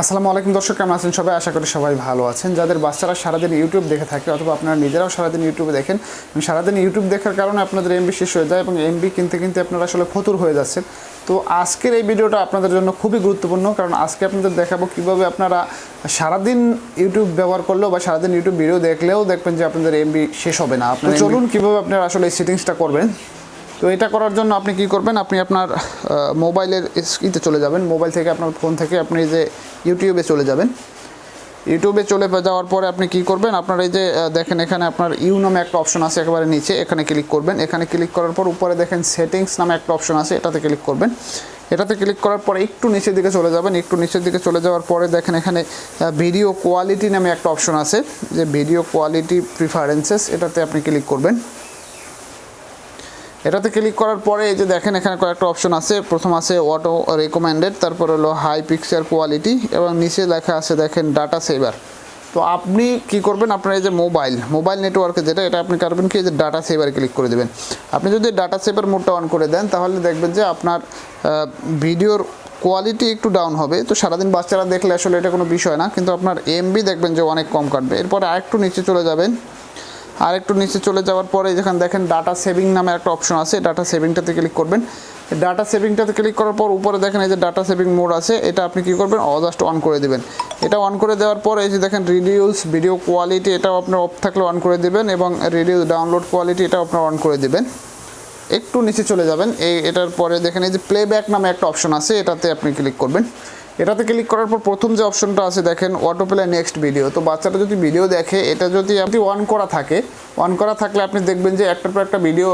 আসসালামু আলাইকুম দর্শক কেমন আছেন সবাই? আশা করি সবাই ভালো আছেন। যাদের বাচ্চারা সারাদিন ইউটিউব দেখে থাকে অথবা আপনারা নিজেরাও সারাদিন ইউটিউবে দেখেন সারাদিন ইউটিউব দেখার কারণে আপনাদের এমবি শেষ হয়ে যায় এবং এমবি কিনতে কিনতে আপনারা আসলে ফতুর হয়ে যাচ্ছেন। তো আজকের এই ভিডিওটা আপনাদের জন্য খুবই গুরুত্বপূর্ণ কারণ আজকে আপনাদের দেখাবো কীভাবে আপনারা সারাদিন ইউটিউব ব্যবহার করলেও বা সারাদিন ইউটিউব ভিডিও দেখলেও দেখবেন যে আপনাদের এমবি শেষ হবে না। আপনার চলুন কীভাবে আপনারা আসলে এই সেটিংসটা করবেন। তো এটা করার জন্য আপনি কি করবেন? আপনি আপনার মোবাইলের ইতে চলে যাবেন। মোবাইল থেকে আপনার ফোন থেকে আপনি যে ইউটিউবে চলে যাবেন। ইউটিউবে চলে যাওয়ার পরে আপনি কি করবেন? আপনার এই যে দেখেন এখানে আপনার ইউ নামে একটা অপশন আছে একেবারে নিচে। এখানে ক্লিক করবেন। এখানে ক্লিক করার পর উপরে দেখেন সেটিংস নামে একটা অপশন আছে। এটাতে ক্লিক করবেন। এটাতে ক্লিক করার পরে একটু নিচের দিকে চলে যাবেন। একটু নিচের দিকে চলে যাওয়ার পরে দেখেন এখানে ভিডিও কোয়ালিটি নামে একটা অপশন আছে। যে ভিডিও কোয়ালিটি প্রিফারেন্সেস, এটাতে আপনি ক্লিক করবেন। এটাতে ক্লিক করার পরে এই যে দেখেন এখানে কয়েকটা অপশন আছে। প্রথম আছে অটো রেকমেন্ডেড তারপর হলো হাই পিকচার কোয়ালিটি এবং নিচে লেখা আছে দেখেন ডাটা সেভার তো আপনি কি করবেন? আপনার এই যে মোবাইল মোবাইল নেটওয়ার্কে যেটা, এটা আপনি করবেন কি? এই যে ডাটা সেভারে ক্লিক করে দেবেন। আপনি যদি ডাটা সেভার মোডটা অন করে দেন, তাহলে দেখবেন যে আপনার ভিডিওর কোয়ালিটি একটু ডাউন হবে। তো সারাদিন বাচ্চারা দেখলে আসলে এটা কোনো বিষয় না, কিন্তু আপনার এমবি দেখবেন যে অনেক কম কাটবে। এরপরে আরেকটু নিচে চলে যাবেন। আর একটু নিচে চলে যাওয়ার পরে যেখানে দেখেন ডাটা সেভিং নামে একটা অপশন আছে ডাটা সেভিংটাতে ক্লিক করবেন। ডাটা সেভিংটাতে ক্লিক করার পর উপরে দেখেন এই যে ডাটা সেভিং মোড আছে, এটা আপনি কি করবেন? জাস্ট অন করে দেবেন। এটা অন করে দেওয়ার পর এই যে দেখেন রিডিউস ভিডিও কোয়ালিটি এটাও আপনার অফ থাকলে অন করে দেবেন এবং রিডিউস ডাউনলোড কোয়ালিটি এটাও আপনার অন করে দেবেন। একটু নিচে চলে যাবেন, এই এটার পরে দেখেন এই যে প্লেব্যাক নামে একটা অপশন আছে, এটাতে আপনি ক্লিক করবেন। এটাতে ক্লিক করার পর প্রথম যে অপশনটা আছে, দেখেন অটো প্লে নেক্সট ভিডিও তো বাচ্চাটা যদি ভিডিও দেখে, এটা যদি আপনি অন করা থাকে অন করা থাকলে আপনি দেখবেন যে একটার পর একটা ভিডিও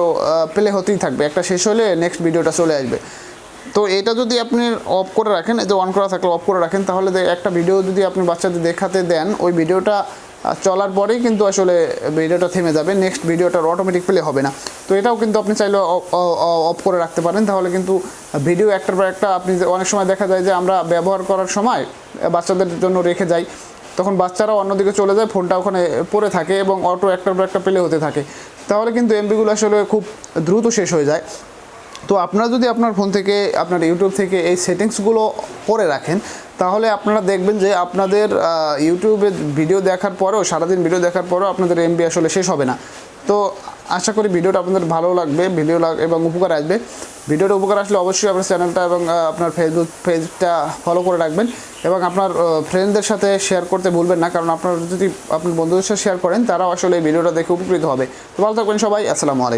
প্লে হতেই থাকবে। একটা শেষ হলে নেক্সট ভিডিওটা চলে আসবে। তো এটা যদি আপনি অফ করে রাখেন যে অন করা থাকলে অফ করে রাখেন, তাহলে একটা ভিডিও যদি আপনি বাচ্চাদের দেখাতে দেন, ওই ভিডিওটা চলার পরেই কিন্তু আসলে ভিডিওটা থেমে যাবে। নেক্সট ভিডিওটার অটোমেটিক প্লে হবে না। তো এটাও কিন্তু আপনি চাইলে অফ করে রাখতে পারেন। তাহলে কিন্তু ভিডিও একটার পর একটা আপনি অনেক সময় দেখা যায় যে আমরা ব্যবহার করার সময় বাচ্চাদের জন্য রেখে যাই। তখন বাচ্চারা অন্যদিকে চলে যায়, ফোনটা ওখানে পড়ে থাকে এবং অটো একটার পর একটা প্লে হতে থাকে। তাহলে কিন্তু এমবিগুলো আসলে খুব দ্রুত শেষ হয়ে যায়। তো আপনারা যদি আপনার ফোন থেকে, আপনার ইউটিউব থেকে এই সেটিংসগুলো করে রাখেন, তাহলে আপনারা দেখবেন যে আপনাদের ইউটিউবে ভিডিও দেখার পরেও, সারাদিন ভিডিও দেখার পরেও আপনাদের এমবি আসলে শেষ হবে না। তো আশা করি ভিডিওটা আপনাদের ভালো লাগবে ভিডিও লাগ এবং উপকার আসবে। ভিডিওটা উপকার আসলে অবশ্যই আপনার চ্যানেলটা এবং আপনার ফেসবুক পেজটা ফলো করে রাখবেন এবং আপনার ফ্রেন্ডদের সাথে শেয়ার করতে ভুলবেন না, কারণ আপনারা যদি আপনার বন্ধুদের সাথে শেয়ার করেন, তারাও আসলে এই ভিডিওটা দেখে উপকৃত হবে। তো ভালো থাকবেন সবাই, আসসালামু আলাইকুম।